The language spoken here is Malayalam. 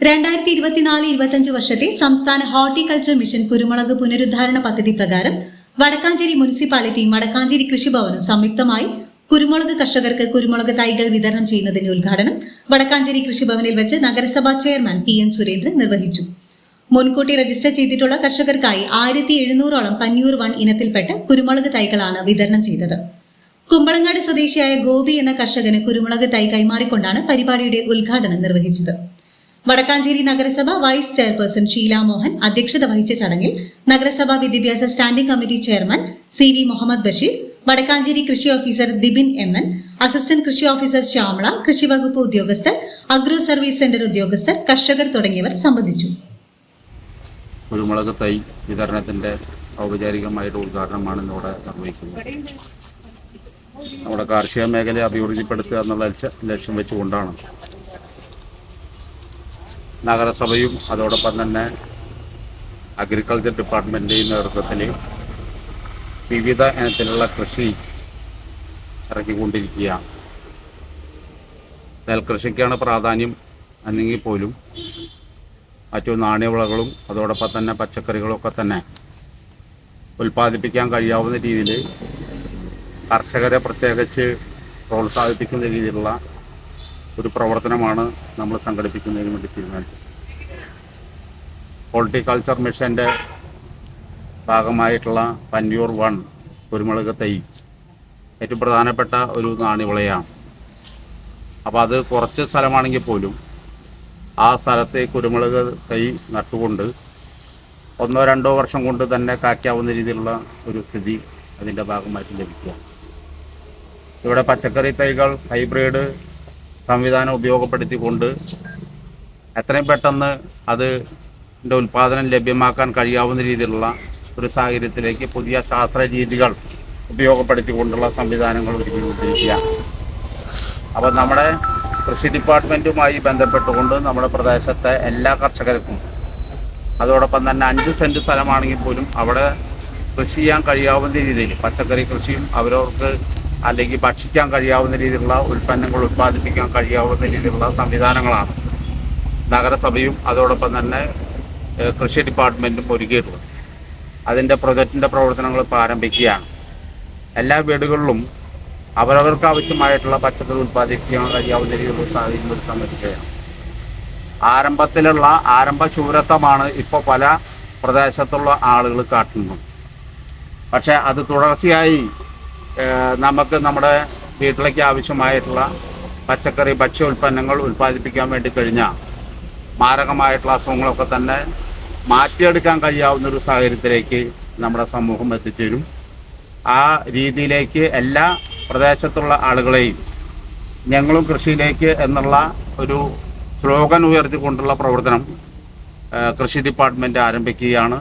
രണ്ടായിരത്തി ഇരുപത്തിനാല് ഇരുപത്തിയഞ്ച് വർഷത്തെ സംസ്ഥാന ഹോർട്ടിക്കൾച്ചർ മിഷൻ കുരുമുളക് പുനരുദ്ധാരണ പദ്ധതി പ്രകാരം വടക്കാഞ്ചേരി മുനിസിപ്പാലിറ്റിയും വടക്കാഞ്ചേരി കൃഷിഭവനും സംയുക്തമായി കുരുമുളക് കർഷകർക്ക് കുരുമുളക് തൈകൾ വിതരണം ചെയ്യുന്നതിന്റെ ഉദ്ഘാടനം വടക്കാഞ്ചേരി കൃഷിഭവനിൽ വെച്ച് നഗരസഭാ ചെയർമാൻ പി എൻ സുരേന്ദ്രൻ നിർവഹിച്ചു. മുൻകൂട്ടി രജിസ്റ്റർ ചെയ്തിട്ടുള്ള കർഷകർക്കായി ആയിരത്തി എഴുന്നൂറോളം പന്നിയൂർ വൺ ഇനത്തിൽപ്പെട്ട കുരുമുളക് തൈകളാണ് വിതരണം ചെയ്തത്. കുമ്പളങ്ങാട് സ്വദേശിയായ ഗോപി എന്ന കർഷകന് കുരുമുളക് തൈ കൈമാറിക്കൊണ്ടാണ് പരിപാടിയുടെ ഉദ്ഘാടനം നിർവഹിച്ചത്. വടക്കാഞ്ചേരി നഗരസഭ വൈസ് ചെയർപേഴ്സൺ ഷീല മോഹൻ അധ്യക്ഷത വഹിച്ച ചടങ്ങിൽ നഗരസഭാ വിദ്യാഭ്യാസ standing committee chairman C V Muhammad Basheer Vadakkanchery കൃഷി officer Dibin M N assistant കൃഷി ഓഫീസർ ശ്യാമള കൃഷി വകുപ്പ് ഉദ്യോഗസ്ഥർ അഗ്രോ സർവീസ് സെന്റർ ഉദ്യോഗസ്ഥർ കർഷകർ തുടങ്ങിയവർ സംബന്ധിച്ചു. കുരുമുളക് തൈ വിതരണത്തിന്റെ ഔപചാരികമായിട്ട് ഉദ്ഘാടനമാണ് ഇന്നിവിടെ നിർവഹിക്കുന്നത്. നമ്മുടെ കാർഷിക മേഖലയെ അഭിവൃദ്ധിപ്പെടുത്തുക എന്നുള്ള ലക്ഷ്യം വെച്ചുകൊണ്ടാണ് നഗരസഭയും അതോടൊപ്പം തന്നെ അഗ്രികൾച്ചർ ഡിപ്പാർട്ട്മെന്റിന്റെയും നേതൃത്വത്തിൽ വിവിധ ഇനത്തിലുള്ള കൃഷി ഇറക്കിക്കൊണ്ടിരിക്കുകയാണ് നെൽകൃഷിക്കാണ് പ്രാധാന്യം അല്ലെങ്കിൽ പോലും മറ്റു നാണ്യവിളകളും അതോടൊപ്പം തന്നെ പച്ചക്കറികളൊക്കെ തന്നെ ഉൽപ്പാദിപ്പിക്കാൻ കഴിയാവുന്ന രീതിയിൽ കർഷകരെ പ്രത്യേകിച്ച് പ്രോത്സാഹിപ്പിക്കുന്ന രീതിയിലുള്ള ഒരു പ്രവർത്തനമാണ് നമ്മൾ സംഘടിപ്പിക്കുന്നതിന് വേണ്ടി തീരുമാനിച്ചത്. ഹോർട്ടിക്കൾച്ചർ മിഷന്റെ ഭാഗമായിട്ടുള്ള പന്നിയൂർ വൺ കുരുമുളക് തൈ ഏറ്റവും പ്രധാനപ്പെട്ട ഒരു നാണിവിളയാണ് അപ്പോൾ അത് കുറച്ച് സ്ഥലമാണെങ്കിൽ പോലും ആ സ്ഥലത്തെ കുരുമുളക് തൈ നട്ടുകൊണ്ട് ഒന്നോ രണ്ടോ വർഷം കൊണ്ട് തന്നെ കാക്കാവുന്ന രീതിയിലുള്ള ഒരു സ്ഥിതി അതിന്റെ ഭാഗമായിട്ട് ലഭിക്കുക ഇവിടെ പച്ചക്കറി തൈകൾ ഹൈബ്രിഡ് സംവിധാനം ഉപയോഗപ്പെടുത്തിക്കൊണ്ട് എത്രയും പെട്ടെന്ന് അത് ഉൽപ്പാദനം ലഭ്യമാക്കാൻ കഴിയാവുന്ന രീതിയിലുള്ള ഒരു സാഹചര്യത്തിലേക്ക് പുതിയ ശാസ്ത്ര രീതികൾ ഉപയോഗപ്പെടുത്തിക്കൊണ്ടുള്ള സംവിധാനങ്ങൾ ഒരുക്കിക്കൊണ്ടിരിക്കുക. അപ്പോൾ നമ്മുടെ കൃഷി ഡിപ്പാർട്ട്മെന്റുമായി ബന്ധപ്പെട്ടുകൊണ്ട് നമ്മുടെ പ്രദേശത്തെ എല്ലാ കർഷകർക്കും അതോടൊപ്പം തന്നെ അഞ്ച് സെന്റ് സ്ഥലമാണെങ്കിൽ പോലും അവിടെ കൃഷി ചെയ്യാൻ കഴിയാവുന്ന രീതിയിൽ പച്ചക്കറി കൃഷിയും അവരവർക്ക് അല്ലെങ്കിൽ ഭക്ഷിക്കാൻ കഴിയാവുന്ന രീതിയിലുള്ള ഉൽപ്പന്നങ്ങൾ ഉൽപ്പാദിപ്പിക്കാൻ കഴിയാവുന്ന രീതിയിലുള്ള സംവിധാനങ്ങളാണ് നഗരസഭയും അതോടൊപ്പം തന്നെ കൃഷി ഡിപ്പാർട്ട്മെന്റും ഒരുക്കിയിട്ടുള്ളത്. അതിന്റെ പ്രൊജക്റ്റിന്റെ പ്രവർത്തനങ്ങൾ ഇപ്പോൾ ആരംഭിക്കുകയാണ്. എല്ലാ വീടുകളിലും അവരവർക്ക് ആവശ്യമായിട്ടുള്ള പച്ചക്കറി ഉൽപ്പാദിപ്പിക്കാൻ കഴിയാവുന്ന രീതിയിലുള്ള സാഹചര്യം ഒരുക്കാൻ പറ്റുകയാണ്. ആരംഭത്തിലുള്ള ആരംഭ ശൂരത്വമാണ് ഇപ്പോൾ പല പ്രദേശത്തുള്ള ആളുകൾ കാട്ടുന്നത്. പക്ഷേ അത് തുടർച്ചയായി നമുക്ക് നമ്മുടെ വീട്ടിലേക്ക് ആവശ്യമായിട്ടുള്ള പച്ചക്കറി ഭക്ഷ്യ ഉൽപ്പന്നങ്ങൾ ഉൽപ്പാദിപ്പിക്കാൻ വേണ്ടി കഴിഞ്ഞാൽ മാരകമായിട്ടുള്ള അസുഖങ്ങളൊക്കെ തന്നെ മാറ്റിയെടുക്കാൻ കഴിയാവുന്ന ഒരു സാഹചര്യത്തിലേക്ക് നമ്മുടെ സമൂഹം എത്തിച്ചേരും. ആ രീതിയിലേക്ക് എല്ലാ പ്രദേശത്തുള്ള ആളുകളെയും ഞങ്ങളും കൃഷിയിലേക്ക് എന്നുള്ള ഒരു സ്ലോഗൻ ഉയർത്തിക്കൊണ്ടുള്ള പ്രവർത്തനം കൃഷി ഡിപ്പാർട്ട്മെന്റ് ആരംഭിക്കുകയാണ്.